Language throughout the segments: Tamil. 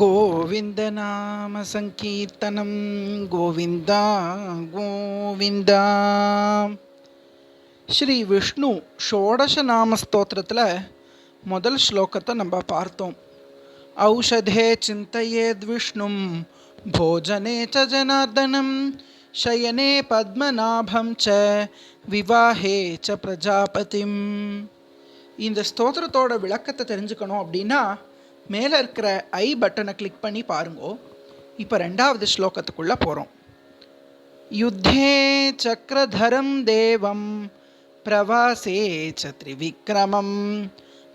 गोविन्दनामसङ्कीर्तनं गोविन्द கோவிந்த ஸ்ரீ விஷ்ணு ஷோடச நாம ஸ்தோத்திரத்தில் முதல் ஸ்லோகத்தை நம்ம பார்த்தோம் ஔஷதே சிந்தையேத் விஷ்ணும் போஜனே ச ஜனார்தனம் शयने பத்மநாபம் ச விவாஹே ச பிரஜாபதிம் இந்த ஸ்தோத்திரத்தோட விளக்கத்தை தெரிஞ்சுக்கணும் அப்படின்னா மேலே இருக்கிற ஐ பட்டனை கிளிக் பண்ணி பாருங்கோ. இப்போ ரெண்டாவது ஸ்லோகத்துக்குள்ளே போகிறோம் யுத்தே சக்கரதரம் தேவம் பிரவாசே ச திரிவிக்ரமம்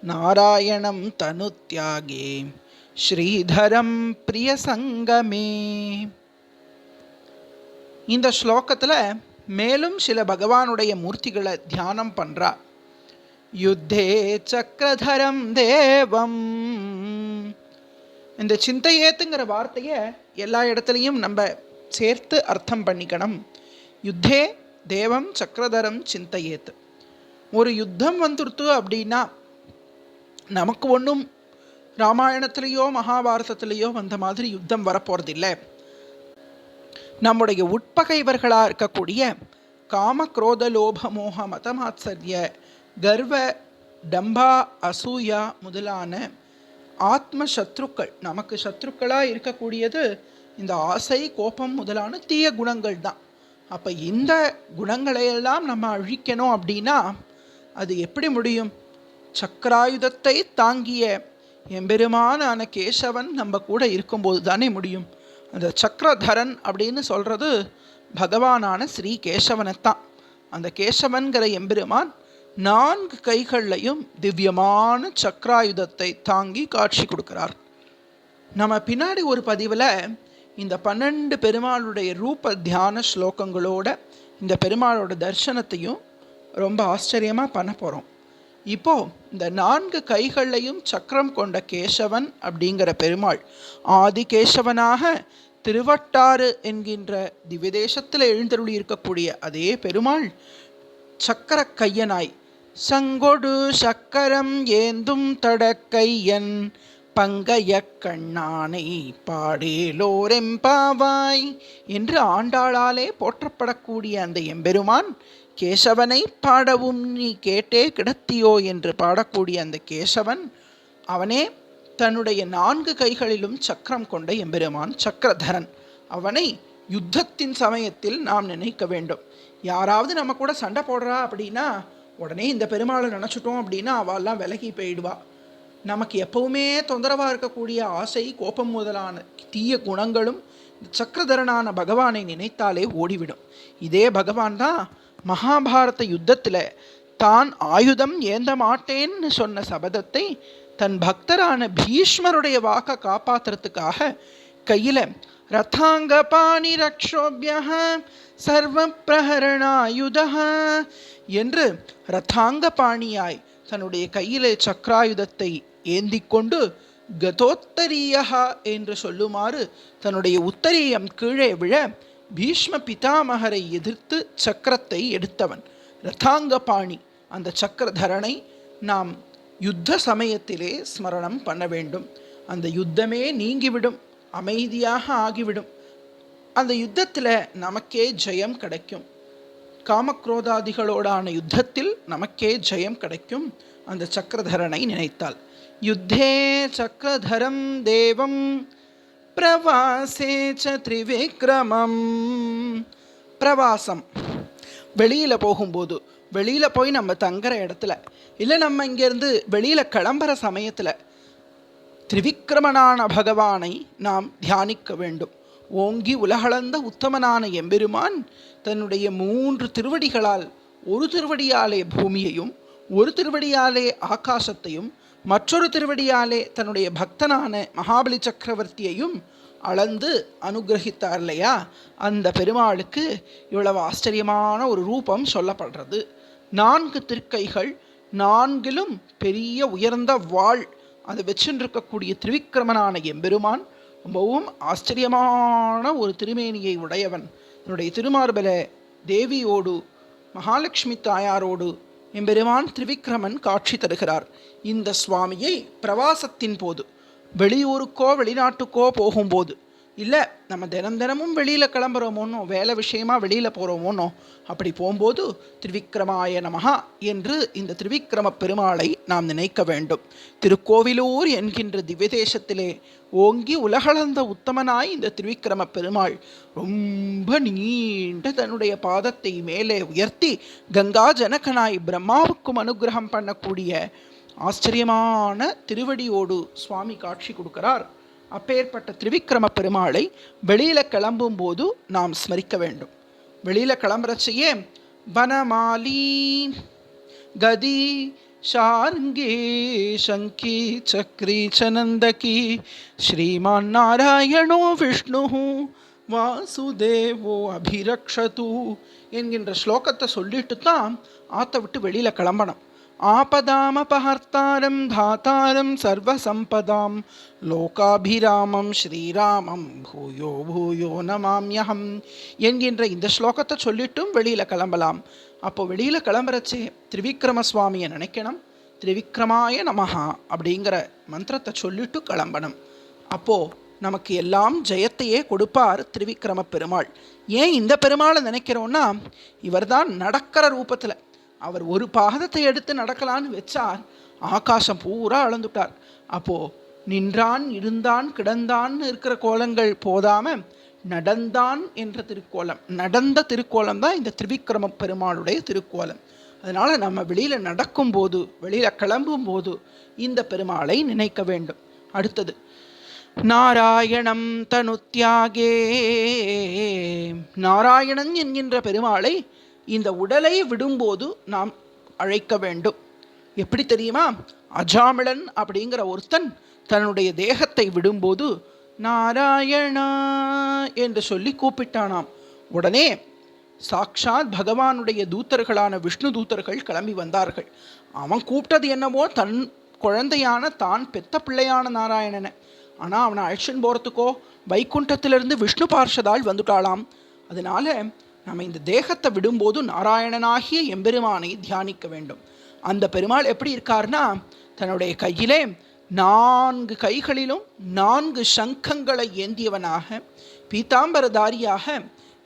நாராயணம் தனுத்யாகே ஸ்ரீதரம் பிரியசங்கமே. இந்த ஸ்லோகத்தில் மேலும் சில பகவானுடைய மூர்த்திகளை தியானம் பண்ணுறா யுத்தே சக்கரதரம் தேவம். இந்த சிந்தையேத்துங்கிற வார்த்தையை எல்லா இடத்துலையும் நம்ம சேர்த்து அர்த்தம் பண்ணிக்கணும். யுத்தே தேவம் சக்கரதரம் சிந்தையேத்து. ஒரு யுத்தம் வந்துருத்து அப்படின்னா நமக்கு ஒன்றும் ராமாயணத்திலேயோ மகாபாரதத்திலேயோ வந்த மாதிரி யுத்தம் வரப்போகிறதில்லை நம்முடைய உட்பகைவர்களாக இருக்கக்கூடிய காம குரோத லோப மோக மதமாச்சரிய கர்வ டம்பா அசூயா முதலான ஆத்ம சத்ருக்கள் நமக்கு சத்ருக்களாக இருக்கக்கூடியது இந்த ஆசை கோபம் முதலான தீய குணங்கள் தான். அப்போ இந்த குணங்களையெல்லாம் நம்ம அழிக்கணும் அப்படின்னா அது எப்படி முடியும்? சக்கராயுதத்தை தாங்கிய எம்பெருமானான கேசவன் நம்ம கூட இருக்கும்போது தானே முடியும். அந்த சக்கரதரன் அப்படின்னு சொல்கிறது பகவானான ஸ்ரீ கேசவனைத்தான். அந்த கேசவன்கிற எம்பெருமான் நான்கு கைகள்லையும் திவ்யமான சக்கராயுதத்தை தாங்கி காட்சி கொடுக்கிறார். நம்ம பின்னாடி ஒரு பதிவில் இந்த பன்னெண்டு பெருமாளுடைய ரூப தியான ஸ்லோகங்களோட இந்த பெருமாளோட தரிசனத்தையும் ரொம்ப ஆச்சரியமாக பண்ண போகிறோம் இப்போது இந்த நான்கு கைகள்லையும் சக்கரம் கொண்ட கேசவன் அப்படிங்கிற பெருமாள் ஆதி கேசவனாக திருவட்டாறு என்கின்ற திவ்யதேசத்தில் எழுந்தருளி இருக்கக்கூடிய அதே பெருமாள் சக்கர கையனாய் சங்கொடு சக்கரம் ஏந்தும் தடக்கையன் பங்கைய கண்ணானை பாடேலோரெம்பாவாய் என்று ஆண்டாளாலே போற்றப்படக்கூடிய அந்த எம்பெருமான் கேசவனை பாடவும் நீ கேட்டே கிடத்தியோ என்று பாடக்கூடிய அந்த கேசவன் அவனே தன்னுடைய நான்கு கைகளிலும் சக்கரம் கொண்ட எம்பெருமான் சக்கரதரன். அவனை யுத்தத்தின் சமயத்தில் நாம் நினைக்க வேண்டும். யாராவது நம்ம கூட சண்டை போடுறா அப்படின்னா உடனே இந்த பெருமாளை நினச்சிட்டோம் அப்படின்னா அவெல்லாம் விலகி போயிடுவா. நமக்கு எப்பவுமே தொந்தரவாக இருக்கக்கூடிய ஆசை கோபம் முதலான தீய குணங்களும் சக்கரதரனான பகவானை நினைத்தாலே ஓடிவிடும். இதே பகவான் தான் மகாபாரத யுத்தத்தில் தான் ஆயுதம் ஏந்த மாட்டேன்னு சொன்ன சபதத்தை தன் பக்தரான பீஷ்மருடைய வாக்கை காப்பாத்துறதுக்காக கையில் ரதாங்கபாணி சர்வ பிரகரணாயுத என்று ரதாங்கபாணியாய் தன்னுடைய கையிலே சக்கராயுதத்தை ஏந்தி கொண்டு கதோத்தரீயா என்று சொல்லுமாறு தன்னுடைய உத்தரீயம் கீழே விழ பீஷ்ம பிதாமகரை எதிர்த்து சக்கரத்தை எடுத்தவன் ரதாங்கபாணி. அந்த சக்கரதரனை நாம் யுத்த சமயத்திலே ஸ்மரணம் பண்ண வேண்டும். அந்த யுத்தமே நீங்கிவிடும். அமைதியாக ஆகிவிடும். அந்த யுத்தத்தில் நமக்கே ஜெயம் கிடைக்கும். காமக்ரோதாதிகளோடான யுத்தத்தில் நமக்கே ஜெயம் கிடைக்கும். அந்த சக்கரதரனை நினைத்தால் யுத்தே சக்கரதரம் தேவம் பிரவாசே ச திரிவிக்ரமம். பிரவாசம். வெளியில் போகும்போது வெளியில் போய் நம்ம தங்குற இடத்துல இல்லை நம்ம இங்கேருந்து வெளியில் கிளம்புற சமயத்தில் திரிவிக்கிரமனான பகவானை நாம் தியானிக்க வேண்டும். ஓங்கி உலகளந்த உத்தமனான எம்பெருமான் தன்னுடைய மூன்று திருவடிகளால் ஒரு திருவடியாலே பூமியையும் ஒரு திருவடியாலே ஆகாசத்தையும் மற்றொரு திருவடியாலே தன்னுடைய பக்தனான மகாபலி சக்கரவர்த்தியையும் அளந்து அனுகிரகித்தார் இல்லையா? அந்த பெருமாளுக்கு இவ்வளவு ஆச்சரியமான ஒரு ரூபம் சொல்லப்படுறது. நான்கு திருக்கைகள் நான்கிலும் பெரிய உயர்ந்த வாழ் அதை வச்சுருக்கக்கூடிய திருவிக்கிரமனான எம்பெருமான் ரொம்பவும் ஆச்சரியமான ஒரு திருமேனியை உடையவன். தன்னுடைய திருமார்பல தேவியோடு மகாலட்சுமி தாயாரோடு எம்பெருமான் திரிவிக்ரமன் காட்சி தருகிறார். இந்த சுவாமியை பிரவாசத்தின் போது வெளியூருக்கோ வெளிநாட்டுக்கோ போகும்போது இல்லை நம்ம தினம் தினமும் வெளியில் கிளம்புறோமோனோ வேலை விஷயமா வெளியில் போகிறோமோனோ அப்படி போகும்போது திருவிக்கிரமாய நமஹா என்று இந்த திருவிக்கிரம பெருமாளை நாம் நினைக்க வேண்டும். திருக்கோவிலூர் என்கின்ற திவ்யதேசத்திலே ஓங்கி உலகளந்த உத்தமனாய் இந்த திருவிக்கிரம பெருமாள் ரொம்ப நீண்ட தன்னுடைய பாதத்தை மேலே உயர்த்தி கங்கா ஜனகனாய் பிரம்மாவுக்கும் அனுகிரகம் பண்ணக்கூடிய ஆச்சரியமான திருவடியோடு சுவாமி காட்சி கொடுக்கிறார். அப்பேற்பட்ட திரிவிக்ரம பெருமாளை வெளியில் கிளம்பும்போது நாம் ஸ்மரிக்க வேண்டும். வெளியில் கிளம்புறச்சையே வனமாலி கதி ஷார்ங்கே சங்கி சக்ரி சனந்தகி ஸ்ரீமான் நாராயணோ விஷ்ணு வாசுதேவோ அபிரக்ஷது என்கின்ற ஸ்லோகத்தை சொல்லிட்டு தான் ஆற்ற விட்டு வெளியில் கிளம்பணும். ஆபதாமபஹர்த்தாரம் தாத்தாரம் சர்வசம்பதாம். லோகாபிராமம் ஸ்ரீராமம் பூயோ பூயோ நமாம்யகம் என்கின்ற இந்த ஸ்லோகத்தை சொல்லிட்டும் வெளியில் கிளம்பலாம். அப்போ வெளியில் கிளம்புறச்சே திரிவிக்ரம சுவாமியை நினைக்கணும். திரிவிக்ரமாய நமஹா அப்படிங்கிற மந்திரத்தை சொல்லிட்டு கிளம்பணும். அப்போது நமக்கு எல்லாம் ஜெயத்தையே கொடுப்பார் திரிவிக்ரம பெருமாள். ஏன் இந்த பெருமாளை நினைக்கிறோன்னா இவர்தான் நடக்கிற ரூபத்தில் அவர் ஒரு பாதத்தை எடுத்து நடக்கலான்னு வச்சார். ஆகாசம் பூரா அளந்துட்டார். அப்போது நின்றான் இருந்தான் கிடந்தான்னு இருக்கிற கோலங்கள் போதாம நடந்தான் என்ற திருக்கோலம். நடந்த திருக்கோலம் தான் இந்த திரிவிக்ரம பெருமாளுடைய திருக்கோலம். அதனால் நம்ம வெளியில் நடக்கும்போது வெளியில் கிளம்பும்போது இந்த பெருமாளை நினைக்க வேண்டும். அடுத்தது நாராயணம் தனுத்தியாகே. நாராயணன் என்கின்ற பெருமாளை இந்த உடலை விடும்போது நாம் அழைக்க வேண்டும். எப்படி தெரியுமா? அஜாமிளன் அப்படிங்கிற ஒருத்தன் தன்னுடைய தேகத்தை விடும்போது நாராயணா என்று சொல்லி கூப்பிட்டானாம். உடனே சாக்ஷாத் பகவானுடைய தூத்தர்களான விஷ்ணு தூத்தர்கள் கிளம்பி வந்தார்கள். அவன் கூப்பிட்டது என்னவோ தன் குழந்தையான தான் பெத்த பிள்ளையான நாராயணனை. ஆனால் அவனை அழைச்சின்னு போகிறதுக்கோ வைகுண்டத்திலிருந்து விஷ்ணு பார்ஷதால் வந்துட்டாளாம். அதனால நம்ம இந்த தேகத்தை விடும்போது நாராயணனாகிய எம்பெருமானை தியானிக்க வேண்டும். அந்த பெருமாள் எப்படி இருக்கார்னா தன்னுடைய கையிலே நான்கு கைகளிலும் நான்கு சங்கங்களை ஏந்தியவனாக பீதாம்பரதாரியாக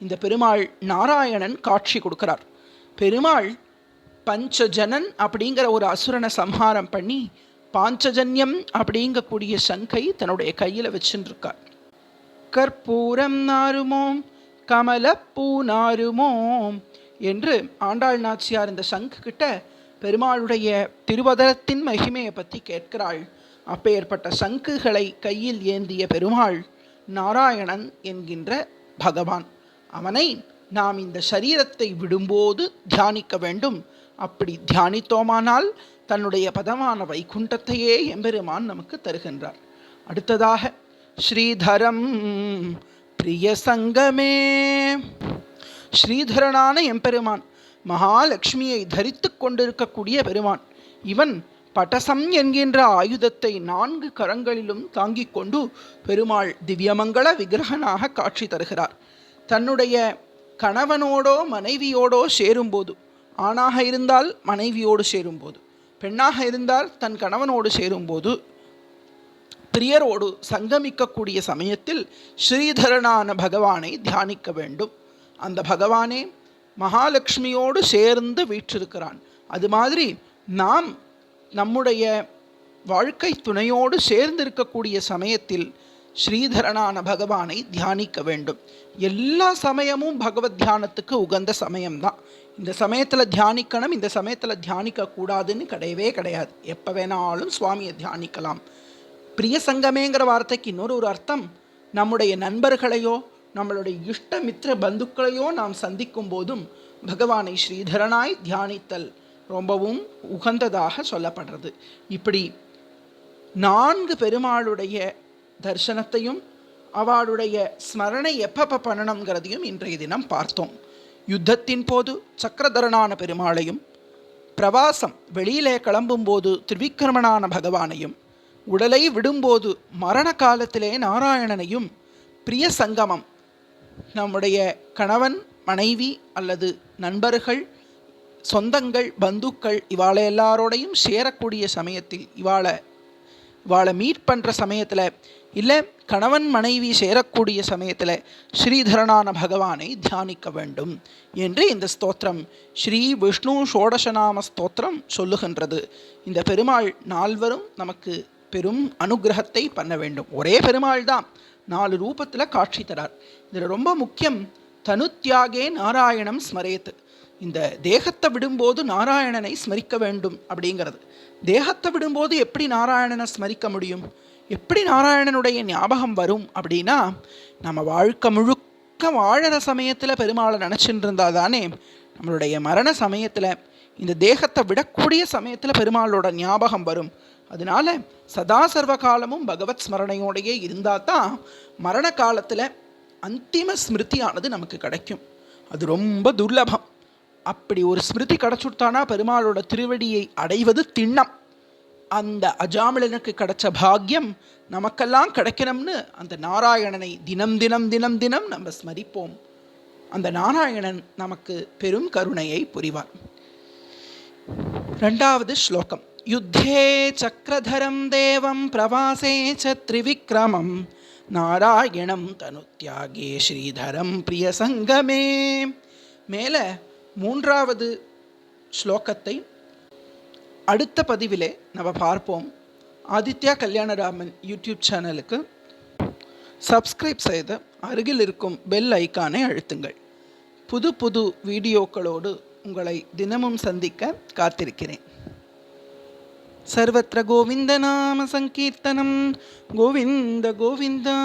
இந்த பெருமாள் நாராயணன் காட்சி கொடுக்கிறார். பெருமாள் பஞ்சஜனன் அப்படிங்கிற ஒரு அசுரனை சம்ஹாரம் பண்ணி பாஞ்சஜன்யம் அப்படிங்கக்கூடிய சங்கை தன்னுடைய கையில் வச்சுருக்கார் கற்பூரம் நாருமோம் கமலப்பூ நாருமோ என்று ஆண்டாள் நாச்சியார் இந்த சங்கு கிட்ட பெருமாளுடைய திருவதரத்தின் மகிமையை பற்றி கேட்கிறாள். அப்பேற்பட்ட சங்குகளை கையில் ஏந்திய பெருமாள் நாராயணன் என்கின்ற பகவான். அவனை நாம் இந்த சரீரத்தை விடும்போது தியானிக்க வேண்டும். அப்படி தியானித்தோமானால் தன்னுடைய பதமான வைகுண்டத்தையே எம்பெருமான் நமக்கு தருகின்றார். அடுத்ததாக ஸ்ரீதரம் பிரிய சங்கமே. ஸ்ரீதரனான எம்பெருமான் மகாலட்சுமியை தரித்து கொண்டிருக்கக்கூடிய பெருமான். இவன் பட்டசம் என்கின்ற ஆயுதத்தை நான்கு கரங்களிலும் தாங்கிக் கொண்டு பெருமாள் திவ்யமங்கள விக்கிரகனாக காட்சி தருகிறார். தன்னுடைய கணவனோடோ மனைவியோடோ சேரும்போது ஆணாக இருந்தால் மனைவியோடு சேரும்போது பெண்ணாக இருந்தால் தன் கணவனோடு சேரும்போது பிரியரோடு சங்கமிக்கக்கூடிய சமயத்தில் ஸ்ரீதரனான பகவானை தியானிக்க வேண்டும். அந்த பகவானே மகாலட்சுமியோடு சேர்ந்து வீற்றிருக்கிறான். அது மாதிரி நாம் நம்முடைய வாழ்க்கை துணையோடு சேர்ந்து இருக்கக்கூடிய சமயத்தில் ஸ்ரீதரனான பகவானை தியானிக்க வேண்டும். எல்லா சமயமும் பகவத் தியானத்துக்கு உகந்த சமயம்தான். இந்த சமயத்தில் தியானிக்கணும் இந்த சமயத்தில் தியானிக்க கூடாதுன்னு கிடையவே கிடையாது. எப்போ வேணாலும் சுவாமியை தியானிக்கலாம். பிரிய சங்கமேங்கிற வார்த்தைக்கு இன்னொரு ஒரு அர்த்தம் நம்முடைய நண்பர்களையோ நம்மளுடைய இஷ்ட மித்திர பந்துக்களையோ நாம் சந்திக்கும் போதும் பகவானை ஸ்ரீதரனாய் தியானித்தல் ரொம்பவும் உகந்ததாக சொல்லப்படுறது. இப்படி நான்கு பெருமாளுடைய தரிசனத்தையும் அவளுடைய ஸ்மரணை எப்பப்போ பண்ணணுங்கிறதையும் இன்றைய தினம் பார்த்தோம். யுத்தத்தின் போது சக்கரதரனான பெருமாளையும் பிரவாசம் வெளியிலே கிளம்பும்போது திரிவிக்கிரமனான பகவானையும் உடலை விடும்போது மரண காலத்திலே நாராயணனையும் பிரிய சங்கமம். நம்முடைய கணவன் மனைவி அல்லது நண்பர்கள் சொந்தங்கள் பந்துக்கள் இவாளை எல்லாரோடையும் சேரக்கூடிய சமயத்தில் இவாளை இவாளை மீட் பண்ணுற சமயத்தில் இல்லை கணவன் மனைவி சேரக்கூடிய சமயத்தில் ஸ்ரீதரனான பகவானை தியானிக்க வேண்டும் என்று இந்த ஸ்தோத்திரம் ஸ்ரீ விஷ்ணு ஷோடசநாம ஸ்தோத்திரம் சொல்லுகின்றது. இந்த பெருமாள் நால்வரும் நமக்கு பெரும் அனுகிரகத்தை பண்ண வேண்டும். ஒரே பெருமாள் தான். நாலு ரூபத்தில் காட்சி தரார். இதில் ரொம்ப முக்கியம் தனுத்தியாகே நாராயணம் ஸ்மரேத்து. இந்த தேகத்தை விடும்போது நாராயணனை ஸ்மரிக்க வேண்டும் அப்படிங்கிறது. தேகத்தை விடும்போது எப்படி நாராயணனை ஸ்மரிக்க முடியும்? எப்படி நாராயணனுடைய ஞாபகம் வரும் அப்படின்னா நம்ம வாழ்க்கை முழுக்க வாழற சமயத்தில் பெருமாளை நினச்சிட்டு இருந்தால் தானே நம்மளுடைய மரண சமயத்தில் இந்த தேகத்தை விடக்கூடிய சமயத்தில் பெருமாளோட ஞாபகம் வரும். அதனால சதா சர்வ காலமும் பகவத் ஸ்மரணையோடையே இருந்தால் தான் மரண காலத்தில் அந்திம ஸ்மிருதியானது நமக்கு கிடைக்கும். அது ரொம்ப துர்லபம். அப்படி ஒரு ஸ்மிருதி கிடச்சுட்டானா பெருமாளோட திருவடியை அடைவது திண்ணம். அந்த அஜாமிலனுக்கு கிடைச்ச பாக்கியம் நமக்கெல்லாம் கிடைக்கணும்னு அந்த நாராயணனை தினம் தினம் தினம் தினம் நம்ம ஸ்மரிப்போம். அந்த நாராயணன் நமக்கு பெரும் கருணையை புரிவார் ரெண்டாவது ஸ்லோகம் யுத்தே சக்கரதரம் தேவம் பிரவாசே ச திரிவிக்ரமம் நாராயணம் தனுத்யாகே ஸ்ரீதரம் பிரிய சங்கமே மேலே மூன்றாவது ஸ்லோகத்தை அடுத்த பதிவிலே நம்ம பார்ப்போம் ஆதித்யா கல்யாணராமன் யூடியூப் சேனலுக்கு சப்ஸ்கிரைப் செய்து அருகில் இருக்கும் பெல் ஐக்கானை அழுத்துங்கள் புது புது வீடியோக்களோடு உங்களை தினமும் சந்திக்க காத்திருக்கிறேன். சர்வத்திர கோவிந்த நாம சங்கீர்த்தனம். கோவிந்த கோவிந்தா.